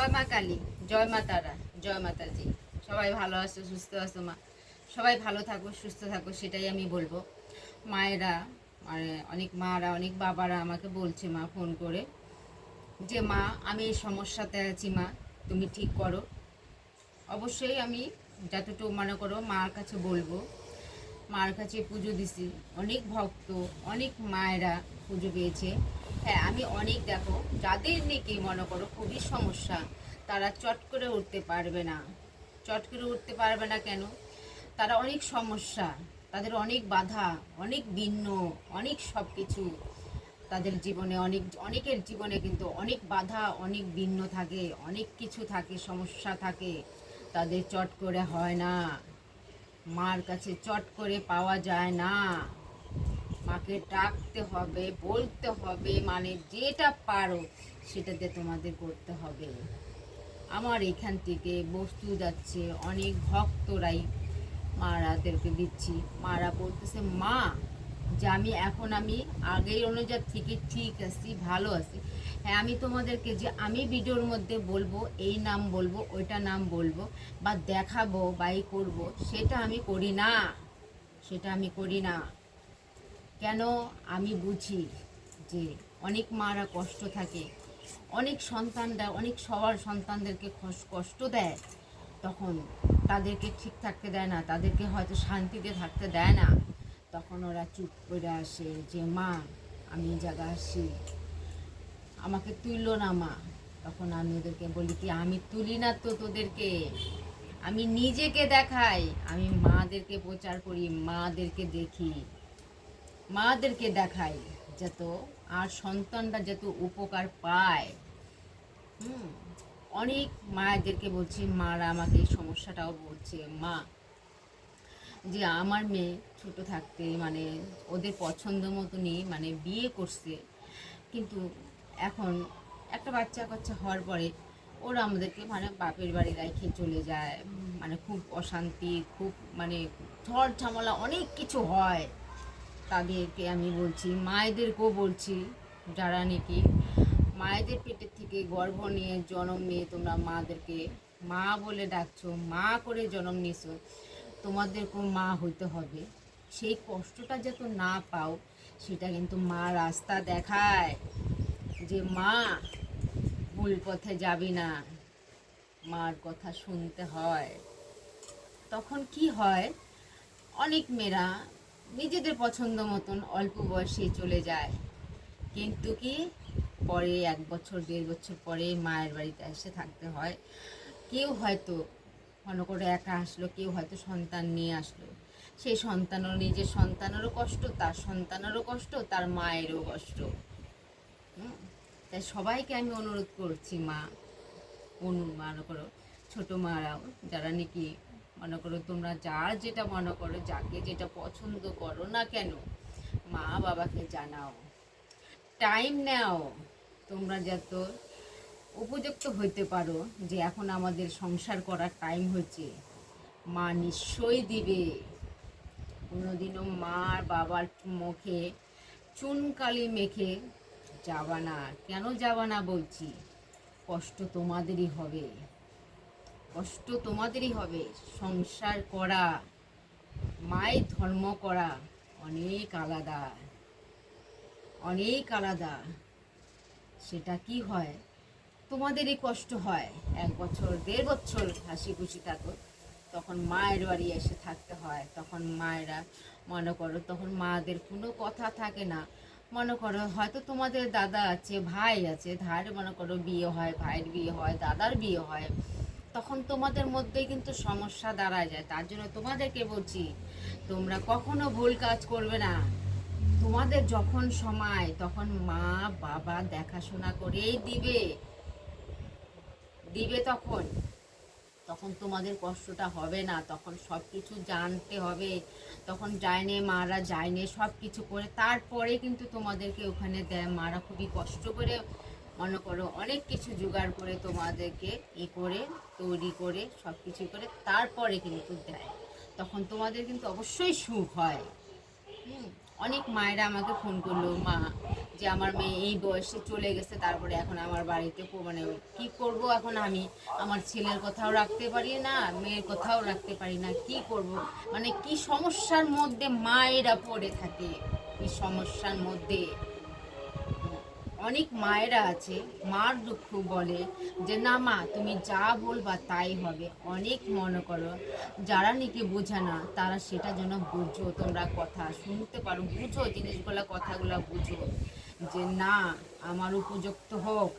জয় মা কালী, জয় মা তারা, জয় মাতাজি সবাই ভালো আছো, সুস্থ আছো মা? সবাই ভালো থাকো, সুস্থ থাকো, সেটাই আমি বলব। মায়েরা মানে অনেক মারা, অনেক বাবারা আমাকে বলছে মা, ফোন করে যে, মা, আমি এই সমস্যাতে আছি মা, তুমি ঠিক করো। অবশ্যই আমি যতটুকু মনে করো মার কাছে বলব। মার কাছে পুজো দিছি। অনেক ভক্ত, অনেক মায়েরা পুজো পেয়েছে। হ্যাঁ আমি অনেক দেখো, যাদের নাকি মনে করো খুবই সমস্যা, তারা চট করে উঠতে পারবে না। চট করে উঠতে পারবে না কেন? তারা অনেক সমস্যা, তাদের অনেক বাধা, অনেক ভিন্ন অনেক সব কিছু তাদের জীবনে, অনেক, অনেকের জীবনে কিন্তু অনেক বাধা, অনেক ভিন্ন থাকে, অনেক কিছু থাকে, সমস্যা থাকে, তাদের চট করে হয় না। মার কাছে চট করে পাওয়া যায় না। মাকে ডাকতে হবে, বলতে হবে মানে যেটা পারো সেটাতে তোমাদের করতে হবে। আমার এখান থেকে বস্তু যাচ্ছে, অনেক ভক্তরাই মারাদেরকে দিচ্ছি। মারা বলতেছে, মা যে আমি এখন আমি আগের অনুযায়ী থেকে ঠিক আছি, ভালো আছি। হ্যাঁ আমি তোমাদেরকে যে আমি ভিডিওর মধ্যে বলব, এই নাম বলব, ওইটা নাম বলব, বা দেখাবো বা এই করব, সেটা আমি করি না। সেটা আমি করি না। কেন? আমি বুঝি যে অনেক মারা কষ্ট থাকে। অনেক সন্তানরা, অনেক সবার সন্তানদেরকে কষ্ট দেয়। তখন তাদেরকে ঠিক থাকতে দেয় না, তাদেরকে হয়তো শান্তিতে থাকতে দেয় না। তখন ওরা চুপ করে আসে যে, মা, আমি জায়গা আসি। আমাকে তুললো না, মা। তখন আমি ওদেরকে বলি, কি আমি তুলি না তো তোদেরকে? আমি নিজেকে দেখাই। আমি মাদেরকে প্রচার করি, মাদেরকে দেখি, মাদেরকে দেখাই যত আর সন্তানরা যত উপকার পায়। হুম, অনেক মায়েদেরকে বলছি, মারা আমাকে এই সমস্যাটাও বলছে, মা। যে আমার মেয়ে ছোট থাকতে মানে ওদের পছন্দ মতো মতনই মানে বিয়ে করছে। কিন্তু এখন একটা বাচ্চা কাচ্চা হওয়ার পরে ওরা আমাদেরকে মানে বাপের বাড়ি রেখে চলে যায়। মানে খুব অশান্তি, খুব মানে ঝড় ঝামেলা অনেক কিছু হয়। তাদেরকে আমি বলছি, মায়েদেরকেও বলছি, যারা নাকি মায়েদের পেটের থেকে গর্ভ নিয়ে জন্ম নিয়ে তোমরা মাদেরকে মা বলে ডাকছো, মা করে জন্ম নিয়েছো। তোমাদেরকেও মা হইতে হবে, সেই কষ্টটা যাতে না পাও, সেটা কিন্তু মা রাস্তা দেখায় যে মা ভুল পথে যাবি না। মার কথা শুনতে হয়। তখন কি হয়? অনেক মেয়েরা নিজেদের পছন্দ মতন অল্প বয়সে চলে যায়। কিন্তু কি? পরে এক বছর, দেড় বছর পরে মায়ের বাড়িতে এসে থাকতে হয়। কেউ হয়তো মনে করে একা আসলো, কেউ হয়তো সন্তান নিয়ে আসলো। সেই সন্তানও নিজের সন্তানেরও কষ্ট, তার সন্তানেরও কষ্ট, তার মায়েরও কষ্ট? তাই সবাইকে আমি অনুরোধ করছি মা, অনু, মনে করো ছোটো মারাও, যারা নাকি মনে করো তোমরা যার যেটা মনে করো, যাকে যেটা পছন্দ করো না কেন মা বাবাকে জানাও। টাইম নাও, তোমরা যত উপযুক্ত হইতে পারো যে এখন আমাদের সংসার করার টাইম হচ্ছে মা নিশ্চয়ই দিবে। কোনোদিনও মার বাবার মুখে চুনকালি মেখে যাবা না। কেন যাবা না বলছি? কষ্ট তোমাদেরই হবে। কষ্ট তোমাদেরই হবে। সংসার করা, মায়ের ধর্ম করা অনেক আলাদা। অনেক আলাদা। সেটা কি হয়? তোমাদেরই কষ্ট হয়। এক বছর, দেড় বছর হাসি খুশি থাকো। তখন মায়ের বাড়ি এসে থাকতে হয়। তখন মায়েরা মনে করো, তখন মাদের কোনো কথা থাকে না। মনে করো, হয়তো তোমাদের দাদা আছে, ভাই আছে, ধার মনে করো বিয়ে হয়, ভাইয়ের বিয়ে হয়, দাদার বিয়ে হয়। তখন তোমাদের মধ্যেই কিন্তু সমস্যা দাঁড়ায় যায়। তার জন্য তোমাদেরকে বলছি, তোমরা কখনো ভুল কাজ করবে না। তোমাদের যখন সময়, তখন মা, বাবা দেখাশোনা করেই দিবে। দিবে তখন তখন তোমাদের কষ্টটা হবে না, তখন সব কিছু জানতে হবে, তখন যায়নে মারা যায়নে সব কিছু করে তারপরে কিন্তু তোমাদেরকে ওখানে দেয়। মারা খুবই কষ্ট করে, মনে করো অনেক কিছু জোগাড় করে তোমাদেরকে ই করে, তৈরি করে সব কিছু করে তারপরে কিন্তু দেয়। তখন তোমাদের কিন্তু অবশ্যই সুখ হয়। হুম, অনেক মায়েরা আমাকে ফোন করল, মা যে আমার মেয়ে এই বয়সে চলে গেছে, তারপরে এখন আমার বাড়িতে মানে কি করব এখন আমি? আমার ছেলের কথাও রাখতে পারি না, মেয়ের কথাও রাখতে পারি না, কি করব? মানে কি সমস্যার মধ্যে মায়েরা পড়ে থাকে, কি সমস্যার মধ্যে? অনেক মায়েরা আছে, মার দুঃখ বলে যে, না মা, তুমি যা বলবা তাই হবে। অনেক মনে করো, যারা নাকি বোঝে না, তারা সেটা যেন বুঝো, তোমরা কথা শুনতে পারো, বুঝো জিনিসগুলো, কথাগুলো বুঝো। যে না, আমার উপযুক্ত হোক,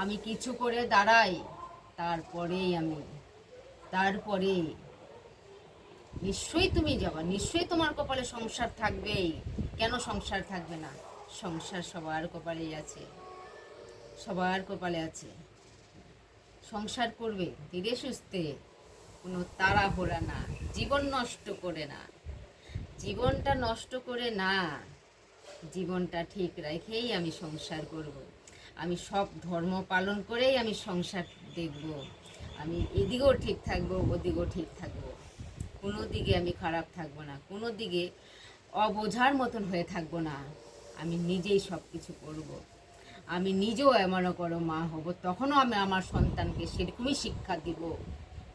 আমি কিছু করে দাঁড়াই, তারপরেই আমি তারপরে নিশ্চয়ই তুমি যাবা, নিশ্চয়ই তোমার কপালে সংসার থাকবেই। কেন সংসার থাকবে না? সংসার সবার কপালেই আছে, সবার কপালে আছে। সংসার করবে, ধীরে সুস্থে, কোনো তাড়াহুড়া না, জীবন নষ্ট করে না। জীবনটা নষ্ট করে না। জীবনটা ঠিক রেখেই আমি সংসার করব। আমি সব ধর্ম পালন করেই আমি সংসার দেখব আমি এদিকেও ঠিক থাকব, ওদিকেও ঠিক থাকব কোনো দিকে আমি খারাপ থাকব না, কোনো দিকে অবোঝার মতন হয়ে থাকব না আমি নিজেই সব কিছু করব। আমি নিজেও এমনও করো মা হব, তখনও আমি আমার সন্তানকে সেরকমই শিক্ষা দিব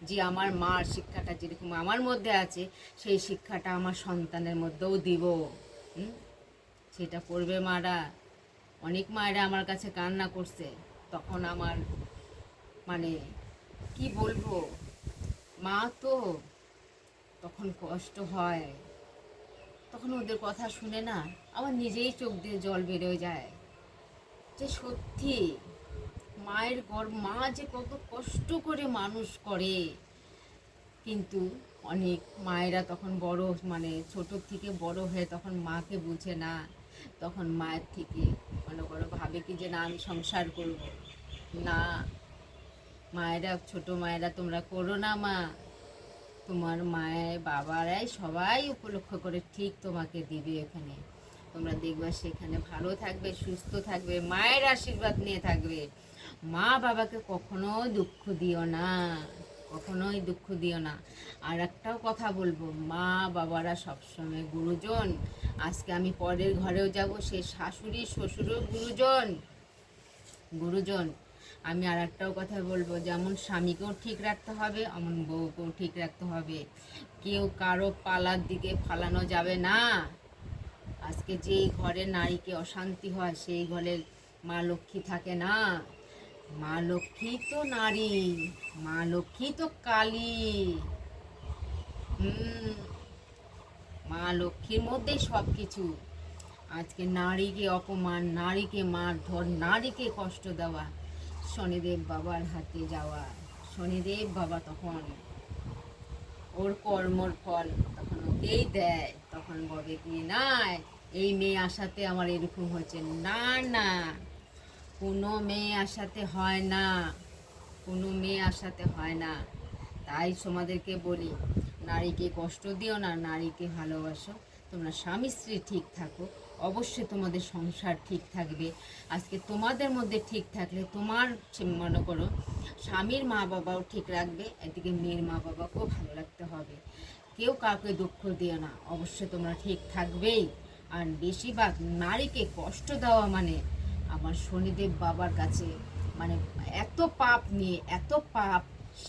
যে আমার মার শিক্ষাটা যেরকম আমার মধ্যে আছে, সেই শিক্ষাটা আমার সন্তানের মধ্যেও দিব হুম? সেটা করবে মারা। অনেক মায়েরা আমার কাছে কান্না করছে। তখন আমার মানে কি বলব? মা তো তখন কষ্ট হয়। তখন ওদের কথা শুনে না আমার নিজেই চোখ দিয়ে জল বেরোয় যায়। যে সত্যি মায়ের গর্ব, মা যে কত কষ্ট করে মানুষ করে। কিন্তু অনেক মায়েরা তখন বড় মানে ছোট থেকে বড় হয়ে তখন মাকে বুঝে না। তখন মায়ের থেকে মনে করো ভাবে কি যে, না, আমি সংসার করব। না, মায়েরা, ছোট মায়েরা, তোমরা করো না মা। তোমার মায়ের বাবারাই সবাই উপলক্ষ করে ঠিক তোমাকে দিবে এখানে। তোমরা দেখবা সেখানে ভালো থাকবে, সুস্থ থাকবে, মায়ের আশীর্বাদ নিয়ে থাকবে। মা বাবাকে কখনো দুঃখ দিও না। কখনোই দুঃখ দিও না। আর একটাও কথা বলব, মা বাবারা সবসময় গুরুজন। আজকে আমি পরের ঘরেও যাব, সে শাশুড়ি, শ্বশুরও গুরুজন। গুরুজন। আমি আর একটাও কথা বলব, যেমন স্বামীকেও ঠিক রাখতে হবে, এমন বউকেও ঠিক রাখতে হবে। কেউ কারও পালার দিকে ফালানো যাবে না। আজকে যেই ঘরে নারীকে অশান্তি হয়, সেই ঘরে মা লক্ষ্মী থাকে না। মা লক্ষ্মী তো নারী, মা লক্ষ্মী তো কালী। হুম, মা লক্ষ্মীর মধ্যেই সব কিছু আজকে নারীকে অপমান, নারীকে মারধর, নারীকে কষ্ট দেওয়া, শনিদেব বাবার হাতে যাওয়া, শনিদেব বাবা তখন ওর কর্মর ফল তখন ওকেই দেয়, তখন বলে কি না এই মেয়ে আসাতে আমার এরকম হচ্ছে না না। কোনো মেয়ে আসাতে হয় না। কোনো মেয়ে আসাতে হয় না। তাই তোমাদেরকে বলি, নারীকে কষ্ট দিও না, নারীকে ভালোবাসো। তোমরা স্বামী স্ত্রী ঠিক থাকো। অবশ্যই তোমাদের সংসার ঠিক থাকবে। আজকে তোমাদের মধ্যে ঠিক থাকলে তোমার মনে করো, স্বামীর মা বাবাও ঠিক রাখবে, এদিকে মেয়ের মা বাবাকেও ভালো রাখতে হবে। কেউ কাউকে দুঃখ দিও না। অবশ্যই তোমরা ঠিক থাকবেই। আর বেশিরভাগ নারীকে কষ্ট দেওয়া মানে আমার শনিদেব বাবার কাছে মানে এত পাপ নিয়ে, এত পাপ,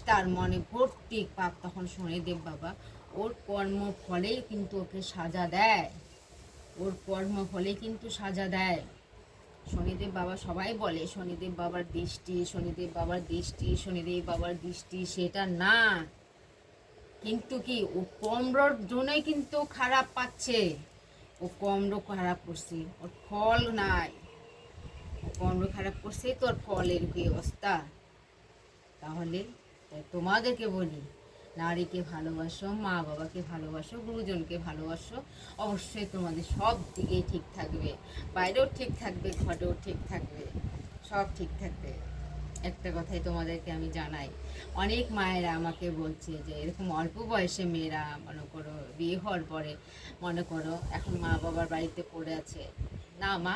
তার মনে ভর্তি পাপ তখন শনিদেব বাবা, ওর কর্ম ফলেই কিন্তু ওকে সাজা দেয়। ওর কর্ম ফলে কিন্তু সাজা দেয়। শনিদেব বাবা সবাই বলে, শনিদেব বাবার দৃষ্টি, শনিদেব বাবার দৃষ্টি, শনিদেব বাবার দৃষ্টি, সেটা না। কিন্তু কি, ও কমরোর জন্যই কিন্তু খারাপ পাচ্ছে। ও কমরো খারাপ করছে, ওর ফল নাই। ও খারাপ করছে তোর ফলের কি অবস্থা তাহলে তোমাদেরকে বলি, নারীকে ভালোবাসো, মা বাবাকে ভালোবাসো, গুরুজনকে ভালোবাসো, অবশ্যই তোমাদের সব দিকেই ঠিক থাকবে। বাইরেও ঠিক থাকবে, ঘরেও ঠিক থাকবে, সব ঠিক থাকবে। একটা কথাই তোমাদেরকে আমি জানাই, অনেক মায়েরা আমাকে বলছে যে, এরকম অল্প বয়সে মেয়েরা মনে করো বিয়ে হওয়ার পরে, মনে করো এখন মা বাবার বাড়িতে পড়ে আছে। না মা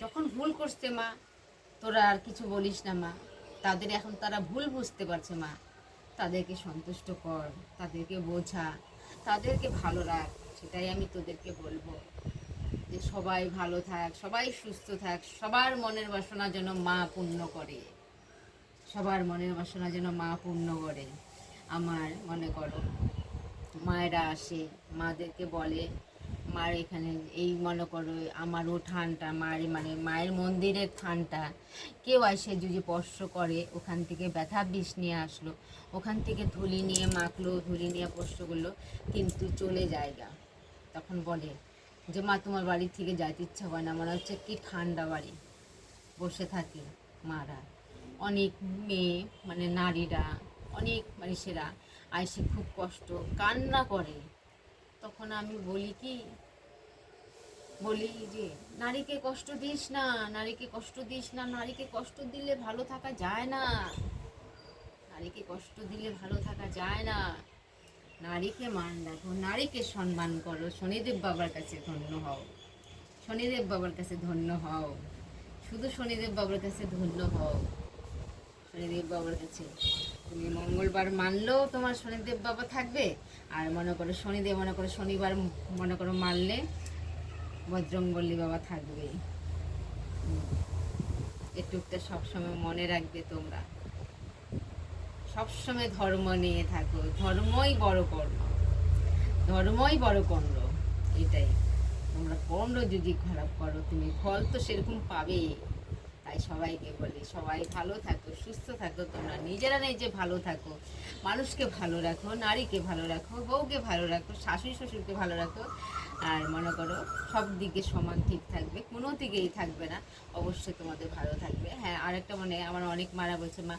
যখন ভুল করছে মা, তোরা আর কিছু বলিস না মা। তাদের এখন তারা ভুল বুঝতে পারছে মা। তাদেরকে সন্তুষ্ট কর, তাদেরকে বোঝা, তাদেরকে ভালো রাখ, সেটাই আমি তোদেরকে বলব। যে সবাই ভালো থাক, সবাই সুস্থ থাক, সবার মনের বাসনা যেন মা পূর্ণ করে। সবার মনের বাসনা যেন মা পূর্ণ করে। আমার মনে করো, মায়েরা আসে, মাদেরকে বলে মার এখানে এই মনে করো আমার উঠানটা মায়ের মানে মায়ের মন্দিরের থানটা। কেউ এসে যদি স্পর্শ করে, ওখান থেকে ব্যথা বিষ নিয়ে আসলো। ওখান থেকে ধুলি নিয়ে মাখলো, ধুলি নিয়ে স্পর্শ করল, কিন্তু চলে জায়গা। তখন বলে যে, মা, তোমার বাড়ি থেকে যাইতে ইচ্ছা হয় না। মনে হচ্ছে কি ঠান্ডা বাড়ি। বসে থাকি মারা। অনেক মেয়ে মানে নারীরা, অনেক মানুষেরা আইসে খুব কষ্ট, কান্না করে। তখন আমি বলি কি বলি যে, নারীকে কষ্ট দিস না, নারীকে কষ্ট দিস না, নারীকে কষ্ট দিলে ভালো থাকা যায় না। নারীকে কষ্ট দিলে ভালো থাকা যায় না। নারীকে মান রাখো নারীকে সম্মান করো। শনিদেব বাবার কাছে ধন্য হও। শনিদেব বাবার কাছে ধন্য হও। শুধু শনিদেব বাবার কাছে ধন্য হও। শনিদেব বাবার কাছে তুমি মঙ্গলবার মানলেও তোমার শনিদেব বাবা থাকবে। আর মনে করো শনিদেব, মনে করো শনিবার মনে করো মানলে বজরংবল্লী বাবা থাকবে এটুকটা সবসময় মনে রাখবে তোমরা। সবসময় ধর্ম নিয়ে থাকো। ধর্মই বড় কর্ম। ধর্মই বড় কর্ম। এটাই। তোমরা কর্ম যদি খারাপ করো, তুমি ফল তো সেরকম পাবে তাই সবাইকে বলি, সবাই ভালো থাকো, সুস্থ থাকো, তোমরা নিজেরা নিজে ভালো থাকো। মানুষকে ভালো রাখো, নারীকে ভালো রাখো, বউকে ভালো রাখো, শাশুড়ি শ্বশুরকে ভালো রাখো। আর মনে করো সব দিকে সমান ঠিক থাকবে, কোনো দিকেই থাকবে না। অবশ্যই তোমাদের ভালো থাকবে। হ্যাঁ আরেকটা মানে আমার অনেক মারা বলছে, মা,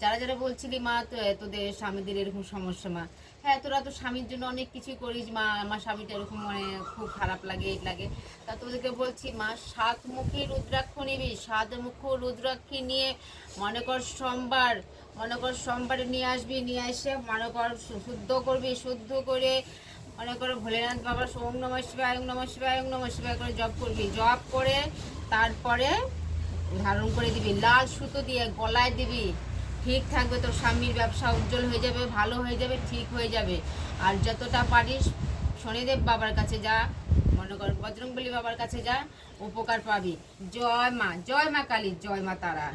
যারা যারা বলছিলি, মা, তো তোদের স্বামীদের এরকম সমস্যা, মা। হ্যাঁ তোরা তো স্বামীর জন্য অনেক কিছুই করিস, মা, আমার স্বামীটা এরকম মানে খুব খারাপ লাগে এই লাগে। তা তোদেরকে বলছি, মা, সাত মুখী রুদ্রাক্ষ নিবি, সাত মুখ রুদ্রাক্ষী নিয়ে মনে কর সোমবার, মনে কর সোমবারে নিয়ে আসবি, নিয়ে এসে মনে কর শুদ্ধ করবি, শুদ্ধ করে মনে করো ভোলেনাথ বাবার ওম নম শিবায় ওম নম শিবায় ওম নম শিবায় করে জপ করবি। জপ করে তারপরে ধারণ করে দিবি। লাল সুতো দিয়ে গলায় দিবি। ঠিক থাকবে তোর স্বামীর ব্যবসা উজ্জ্বল হয়ে যাবে, ভালো হয়ে যাবে, ঠিক হয়ে যাবে। আর যতটা পারিস শনিদেব বাবার কাছে যা, মনে কর বজরংবলী বাবার কাছে যা, উপকার পাবি। জয় মা জয় মা কালী, জয় মা তারা।